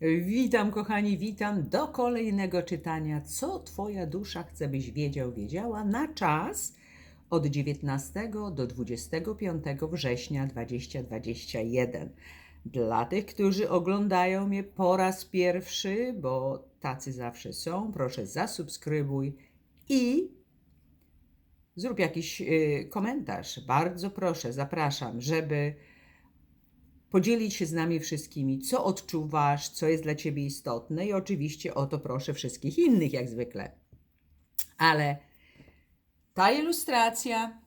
Witam, kochani, witam do kolejnego czytania. Co Twoja dusza chce, byś wiedział, wiedziała na czas od 19 do 25 września 2021. Dla tych, którzy oglądają mnie po raz pierwszy, bo tacy zawsze są, proszę zasubskrybuj i zrób jakiś y, komentarz. Bardzo proszę, zapraszam, żeby podzielić się z nami wszystkimi, co odczuwasz, co jest dla Ciebie istotne i oczywiście o to proszę wszystkich innych, jak zwykle. Ale ta ilustracja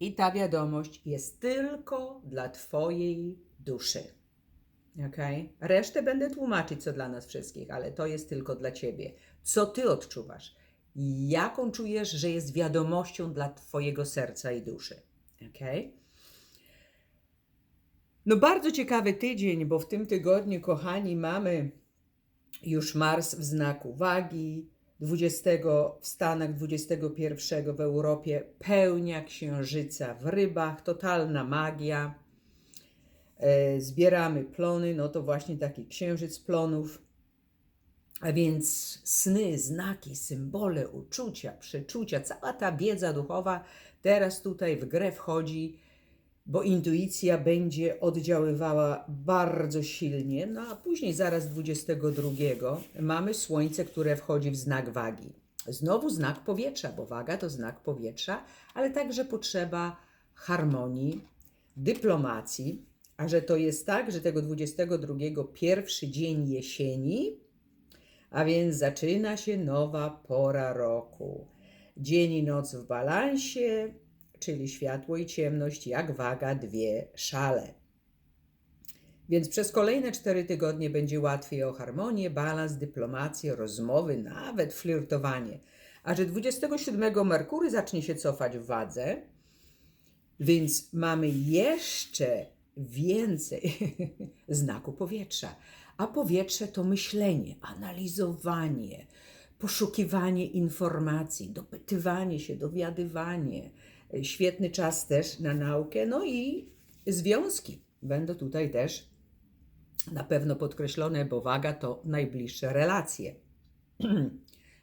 i ta wiadomość jest tylko dla Twojej duszy. Ok? Resztę będę tłumaczyć, co dla nas wszystkich, ale to jest tylko dla Ciebie. Co Ty odczuwasz? Jaką czujesz, że jest wiadomością dla Twojego serca i duszy? Okay? No bardzo ciekawy tydzień, bo w tym tygodniu, kochani, mamy już Mars w znaku wagi, 20 w Stanach, 21 w Europie, pełnia księżyca w rybach, totalna magia. E, zbieramy plony, no to właśnie taki księżyc plonów. A więc sny, znaki, symbole, uczucia, przeczucia, cała ta wiedza duchowa teraz tutaj w grę wchodzi bo intuicja będzie oddziaływała bardzo silnie. No a później, zaraz 22, mamy Słońce, które wchodzi w znak wagi. Znowu znak powietrza, bo waga to znak powietrza, ale także potrzeba harmonii, dyplomacji. A że to jest tak, że tego 22 pierwszy dzień jesieni, a więc zaczyna się nowa pora roku. Dzień i noc w balansie, czyli światło i ciemność, jak waga dwie szale. Więc przez kolejne cztery tygodnie będzie łatwiej o harmonię, balans, dyplomację, rozmowy, nawet flirtowanie. A że 27 Merkury zacznie się cofać w wadze, więc mamy jeszcze więcej znaku powietrza. A powietrze to myślenie, analizowanie, poszukiwanie informacji, dopytywanie się, dowiadywanie, Świetny czas też na naukę, no i związki będą tutaj też na pewno podkreślone, bo waga to najbliższe relacje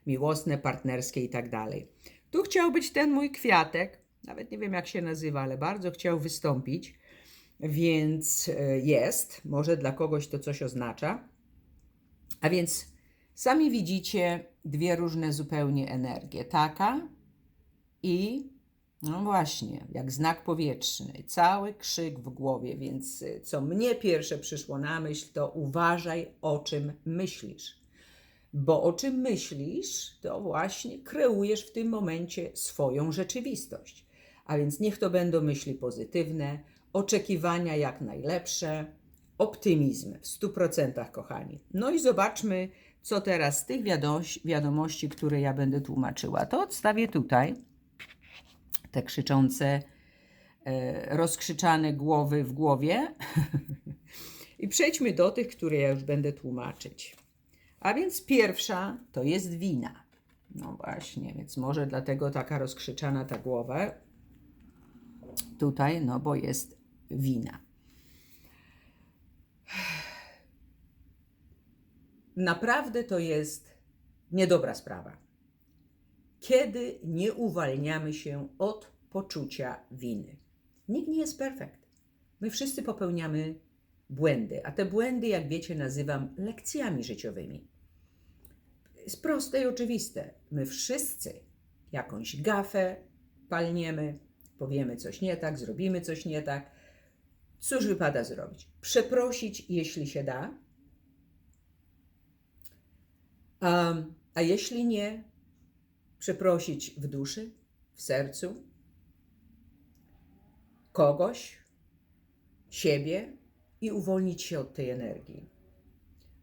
miłosne, partnerskie i tak dalej. Tu chciał być ten mój kwiatek, nawet nie wiem jak się nazywa, ale bardzo chciał wystąpić, więc e, jest, może dla kogoś to coś oznacza. A więc sami widzicie dwie różne zupełnie energie. Taka i no właśnie, jak znak powietrzny, cały krzyk w głowie, więc y, co mnie pierwsze przyszło na myśl, to uważaj o czym myślisz. Bo o czym myślisz, to właśnie kreujesz w tym momencie swoją rzeczywistość. A więc niech to będą myśli pozytywne, oczekiwania jak najlepsze, optymizm w 100%, kochani. No i zobaczmy, co teraz z tych wiadomości, które ja będę tłumaczyła. To odstawię tutaj te krzyczące, e, rozkrzyczane głowy w głowie. I przejdźmy do tych, które ja już będę tłumaczyć. A więc pierwsza to jest wina. No właśnie, więc może dlatego taka rozkrzyczana ta głowa. Tutaj, no bo jest wina. Naprawdę to jest niedobra sprawa kiedy nie uwalniamy się od poczucia winy. Nikt nie jest perfekt. My wszyscy popełniamy błędy, a te błędy, jak wiecie, nazywam lekcjami życiowymi. Jest proste i oczywiste. My wszyscy jakąś gafę palniemy, powiemy coś nie tak, zrobimy coś nie tak. Cóż wypada zrobić? Przeprosić, jeśli się da. Um, a jeśli nie, przeprosić w duszy, w sercu kogoś, siebie i uwolnić się od tej energii.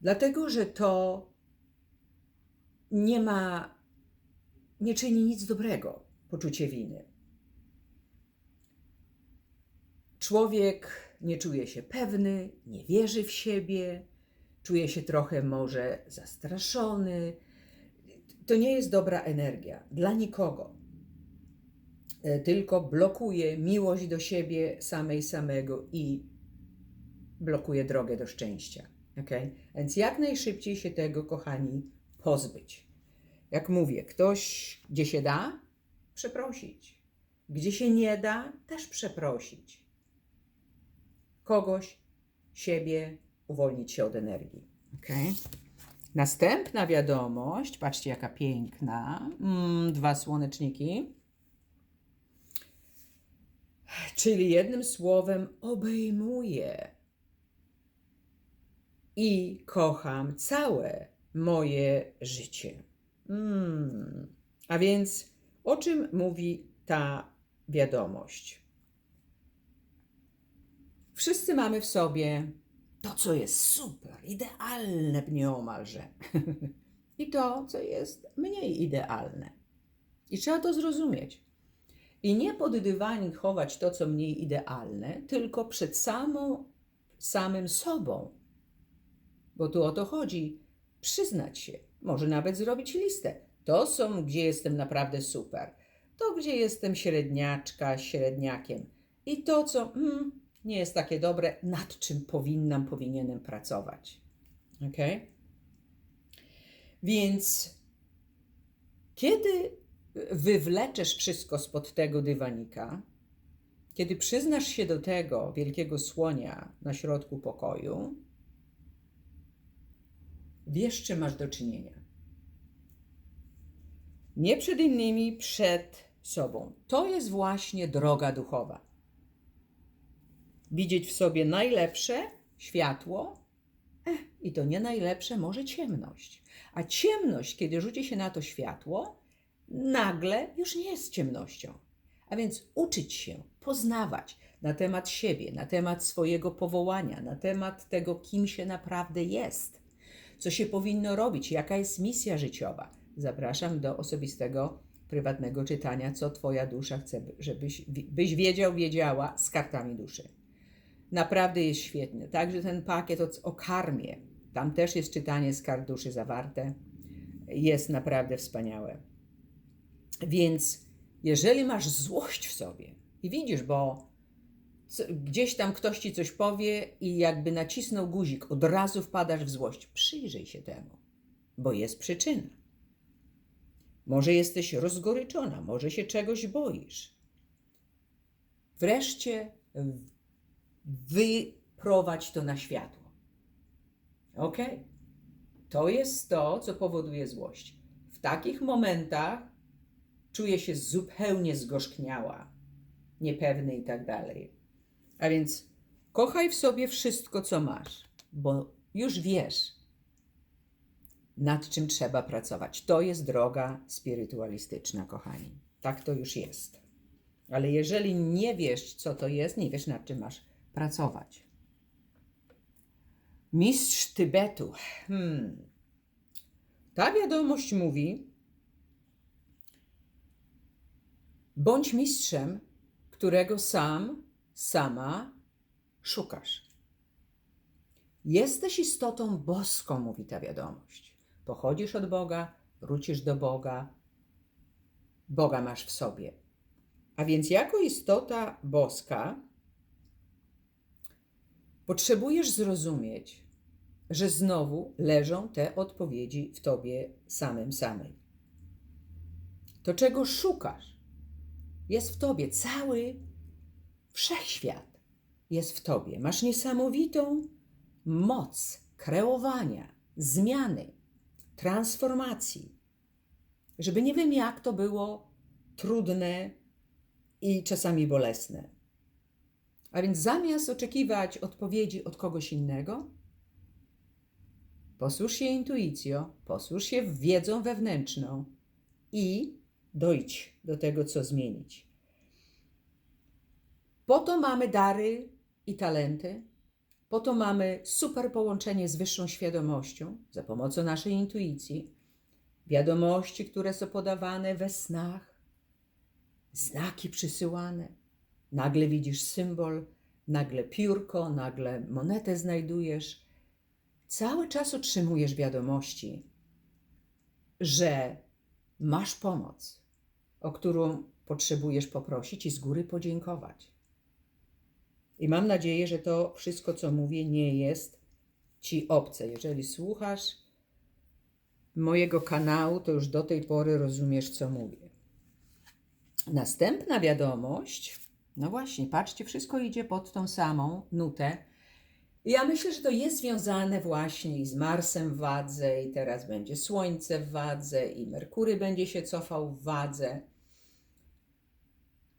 Dlatego, że to nie ma, nie czyni nic dobrego poczucie winy. Człowiek nie czuje się pewny, nie wierzy w siebie, czuje się trochę może zastraszony, to nie jest dobra energia dla nikogo. E, tylko blokuje miłość do siebie samej samego i blokuje drogę do szczęścia. Ok? Więc jak najszybciej się tego, kochani, pozbyć. Jak mówię, ktoś, gdzie się da, przeprosić. Gdzie się nie da, też przeprosić. Kogoś, siebie, uwolnić się od energii. Ok? Następna wiadomość, patrzcie jaka piękna. Mm, dwa słoneczniki. Czyli jednym słowem obejmuję i kocham całe moje życie. Mm. A więc o czym mówi ta wiadomość? Wszyscy mamy w sobie to, co jest super, idealne nieomalże. I to, co jest mniej idealne. I trzeba to zrozumieć. I nie pod dywanik chować to, co mniej idealne, tylko przed samą, samym sobą. Bo tu o to chodzi. Przyznać się, może nawet zrobić listę. To są, gdzie jestem naprawdę super. To, gdzie jestem średniaczka, średniakiem. I to, co mm, nie jest takie dobre, nad czym powinnam, powinienem pracować. Ok? Więc kiedy wywleczesz wszystko spod tego dywanika, kiedy przyznasz się do tego wielkiego słonia na środku pokoju, wiesz, czym masz do czynienia. Nie przed innymi, przed sobą. To jest właśnie droga duchowa. Widzieć w sobie najlepsze światło, i to nie najlepsze, może ciemność. A ciemność, kiedy rzuci się na to światło, nagle już nie jest ciemnością. A więc uczyć się, poznawać na temat siebie, na temat swojego powołania, na temat tego, kim się naprawdę jest, co się powinno robić, jaka jest misja życiowa. Zapraszam do osobistego, prywatnego czytania, co Twoja dusza chce, żebyś byś wiedział, wiedziała z kartami duszy. Naprawdę jest świetny. Także ten pakiet o, karmie, tam też jest czytanie z kart duszy zawarte, jest naprawdę wspaniałe. Więc jeżeli masz złość w sobie i widzisz, bo gdzieś tam ktoś ci coś powie i jakby nacisnął guzik, od razu wpadasz w złość, przyjrzyj się temu, bo jest przyczyna. Może jesteś rozgoryczona, może się czegoś boisz. Wreszcie wyprowadź to na światło. Ok? To jest to, co powoduje złość. W takich momentach czuje się zupełnie zgorzkniała, niepewny i tak dalej. A więc kochaj w sobie wszystko, co masz, bo już wiesz, nad czym trzeba pracować. To jest droga spirytualistyczna, kochani. Tak to już jest. Ale jeżeli nie wiesz, co to jest, nie wiesz, nad czym masz pracować. Mistrz Tybetu. Hmm. Ta wiadomość mówi, Bądź mistrzem, którego sam, sama szukasz. Jesteś istotą boską, mówi ta wiadomość. Pochodzisz od Boga, wrócisz do Boga, Boga masz w sobie. A więc, jako istota boska, potrzebujesz zrozumieć, że znowu leżą te odpowiedzi w tobie samym samej. To, czego szukasz, jest w tobie. Cały wszechświat jest w tobie. Masz niesamowitą moc kreowania, zmiany, transformacji. Żeby nie wiem, jak to było trudne i czasami bolesne. A więc zamiast oczekiwać odpowiedzi od kogoś innego, posłuż się intuicją, posłuż się wiedzą wewnętrzną i dojdź do tego, co zmienić. Po to mamy dary i talenty, po to mamy super połączenie z wyższą świadomością za pomocą naszej intuicji, wiadomości, które są podawane we snach, znaki przysyłane. Nagle widzisz symbol, nagle piórko, nagle monetę znajdujesz. Cały czas otrzymujesz wiadomości, że masz pomoc, o którą potrzebujesz poprosić i z góry podziękować. I mam nadzieję, że to wszystko, co mówię, nie jest ci obce. Jeżeli słuchasz mojego kanału, to już do tej pory rozumiesz, co mówię. Następna wiadomość, no właśnie, patrzcie, wszystko idzie pod tą samą nutę. Ja myślę, że to jest związane właśnie z Marsem w wadze, i teraz będzie Słońce w wadze, i Merkury będzie się cofał w wadze.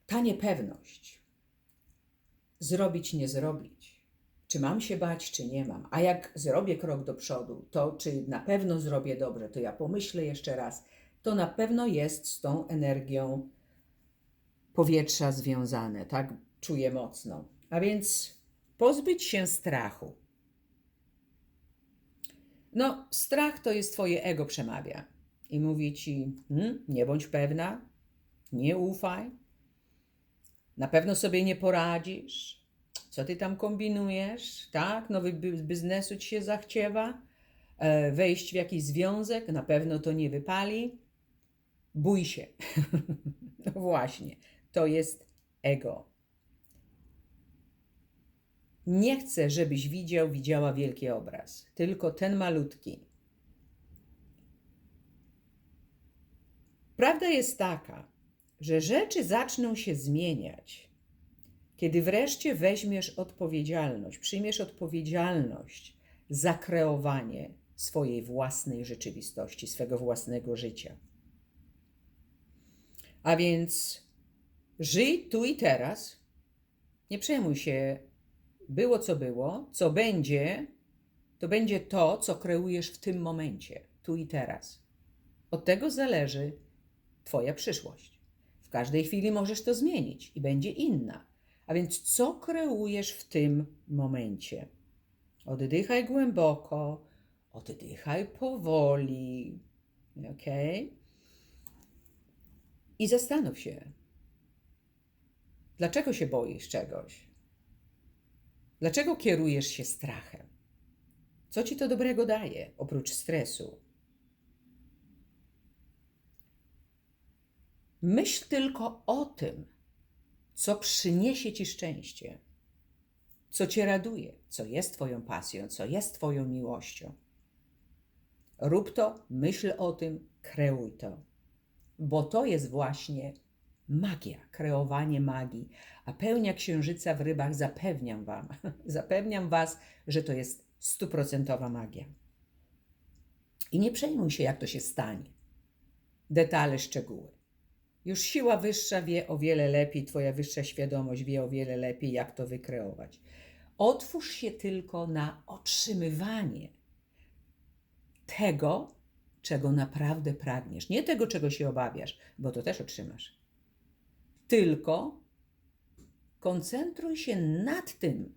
Ta niepewność. Zrobić, nie zrobić. Czy mam się bać, czy nie mam? A jak zrobię krok do przodu, to czy na pewno zrobię dobrze, to ja pomyślę jeszcze raz. To na pewno jest z tą energią powietrza związane, tak czuję mocno. A więc pozbyć się strachu. No, strach to jest twoje ego przemawia i mówi ci: hm, nie bądź pewna, nie ufaj, na pewno sobie nie poradzisz. Co ty tam kombinujesz? Tak, nowy biznesu ci się zachciewa, e, wejść w jakiś związek, na pewno to nie wypali. Bój się. no właśnie, to jest ego. Nie chcę, żebyś widział, widziała wielki obraz, tylko ten malutki. Prawda jest taka, że rzeczy zaczną się zmieniać, kiedy wreszcie weźmiesz odpowiedzialność, przyjmiesz odpowiedzialność za kreowanie swojej własnej rzeczywistości, swego własnego życia. A więc żyj tu i teraz. Nie przejmuj się, było co było, co będzie, to będzie to, co kreujesz w tym momencie, tu i teraz. Od tego zależy Twoja przyszłość. W każdej chwili możesz to zmienić i będzie inna. A więc co kreujesz w tym momencie? Oddychaj głęboko, oddychaj powoli, ok? I zastanów się, dlaczego się boisz czegoś? Dlaczego kierujesz się strachem? Co ci to dobrego daje oprócz stresu? Myśl tylko o tym, co przyniesie ci szczęście, co cię raduje, co jest Twoją pasją, co jest Twoją miłością. Rób to, myśl o tym, kreuj to, bo to jest właśnie magia, kreowanie magii. A pełnia księżyca w rybach zapewniam Wam, zapewniam Was, że to jest stuprocentowa magia. I nie przejmuj się, jak to się stanie. Detale, szczegóły. Już siła wyższa wie o wiele lepiej, Twoja wyższa świadomość wie o wiele lepiej, jak to wykreować. Otwórz się tylko na otrzymywanie tego, czego naprawdę pragniesz. Nie tego, czego się obawiasz, bo to też otrzymasz. Tylko koncentruj się nad tym,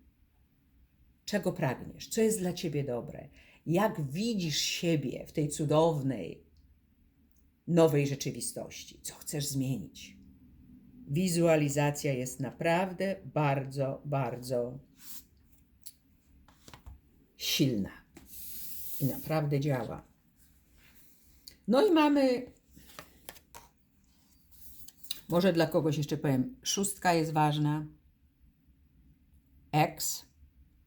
czego pragniesz, co jest dla ciebie dobre, jak widzisz siebie w tej cudownej, nowej rzeczywistości, co chcesz zmienić. Wizualizacja jest naprawdę bardzo, bardzo silna i naprawdę działa. No i mamy, może dla kogoś jeszcze powiem, szóstka jest ważna. Ex,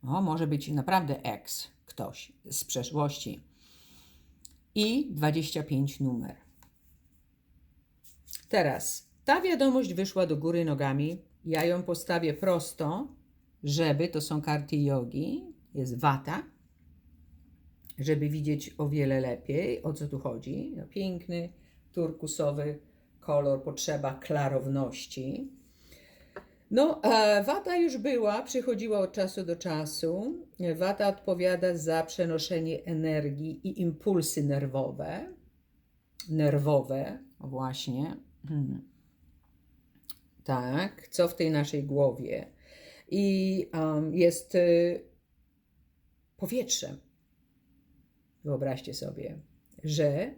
o, może być naprawdę ex, ktoś z przeszłości. I 25 numer. Teraz ta wiadomość wyszła do góry nogami. Ja ją postawię prosto, żeby to są karty jogi, jest wata, żeby widzieć o wiele lepiej, o co tu chodzi. No, piękny, turkusowy kolor, potrzeba klarowności. No, wata już była, przychodziła od czasu do czasu. Wata odpowiada za przenoszenie energii i impulsy nerwowe. Nerwowe, właśnie. Hmm. Tak, co w tej naszej głowie? I um, jest y, powietrzem. Wyobraźcie sobie, że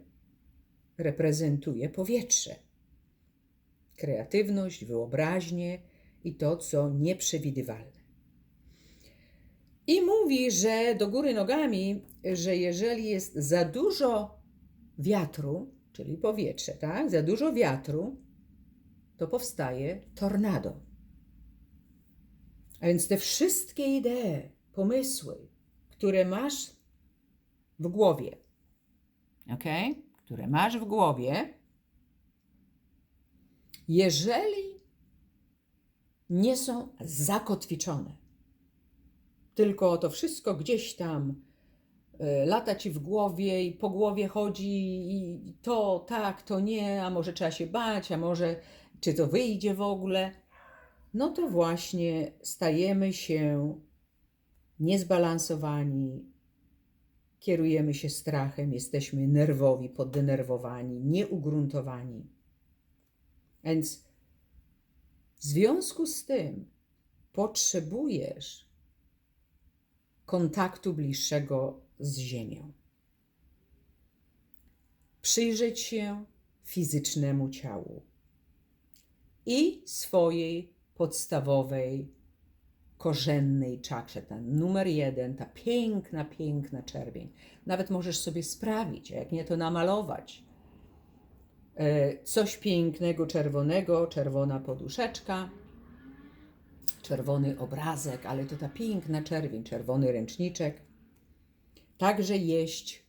reprezentuje powietrze. Kreatywność, wyobraźnię i to, co nieprzewidywalne. I mówi, że do góry nogami, że jeżeli jest za dużo wiatru, czyli powietrze, tak? Za dużo wiatru, to powstaje tornado. A więc te wszystkie idee, pomysły, które masz w głowie, ok? Które masz w głowie, jeżeli nie są zakotwiczone, tylko to wszystko gdzieś tam y, lata ci w głowie i po głowie chodzi i to tak, to nie, a może trzeba się bać, a może czy to wyjdzie w ogóle, no to właśnie stajemy się niezbalansowani, kierujemy się strachem, jesteśmy nerwowi, poddenerwowani, nieugruntowani. Więc w związku z tym potrzebujesz kontaktu bliższego z Ziemią. Przyjrzeć się fizycznemu ciału i swojej podstawowej, korzennej czakrze, ten numer jeden, ta piękna, piękna czerwień. Nawet możesz sobie sprawić, a jak nie to namalować. E, Coś pięknego, czerwonego, czerwona poduszeczka, czerwony obrazek, ale to ta piękna czerwień, czerwony ręczniczek. Także jeść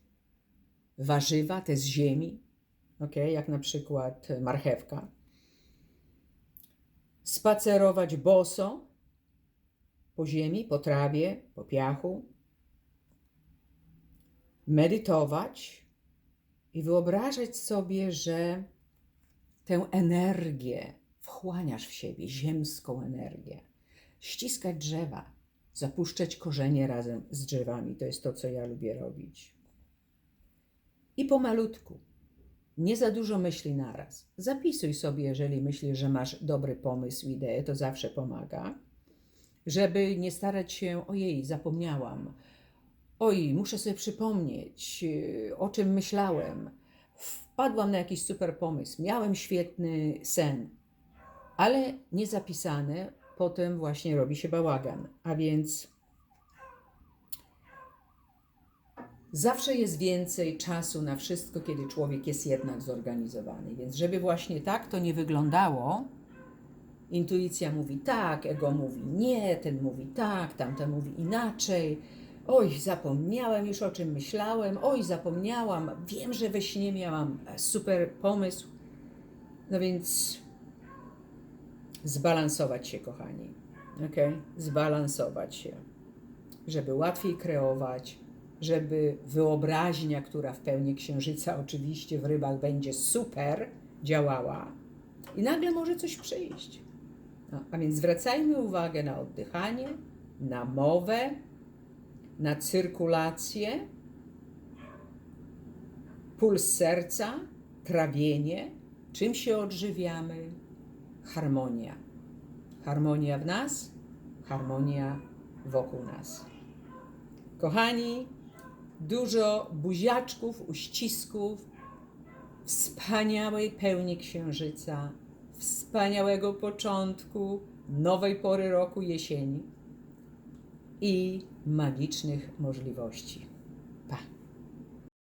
warzywa, te z ziemi, ok, jak na przykład marchewka. Spacerować boso po ziemi, po trawie, po piachu. Medytować i wyobrażać sobie, że tę energię wchłaniasz w siebie, ziemską energię. Ściskać drzewa, zapuszczać korzenie razem z drzewami. To jest to, co ja lubię robić. I pomalutku. Nie za dużo myśli naraz. Zapisuj sobie, jeżeli myślisz, że masz dobry pomysł, ideę, to zawsze pomaga. Żeby nie starać się, ojej, zapomniałam, oj, muszę sobie przypomnieć, yy, o czym myślałem. Wpadłam na jakiś super pomysł, miałem świetny sen, ale niezapisane, potem właśnie robi się bałagan. A więc zawsze jest więcej czasu na wszystko, kiedy człowiek jest jednak zorganizowany. Więc żeby właśnie tak to nie wyglądało, intuicja mówi tak, ego mówi nie, ten mówi tak, tamten mówi inaczej. Oj, zapomniałem już o czym myślałem, oj, zapomniałam, wiem, że we śnie miałam super pomysł. No więc zbalansować się, kochani. Ok? Zbalansować się, żeby łatwiej kreować, żeby wyobraźnia, która w pełni księżyca oczywiście w rybach będzie super działała i nagle może coś przyjść. No, a więc zwracajmy uwagę na oddychanie, na mowę, na cyrkulację, puls serca, trawienie, czym się odżywiamy, harmonia. Harmonia w nas, harmonia wokół nas. Kochani, dużo buziaczków, uścisków, wspaniałej pełni księżyca, wspaniałego początku nowej pory roku jesieni i magicznych możliwości.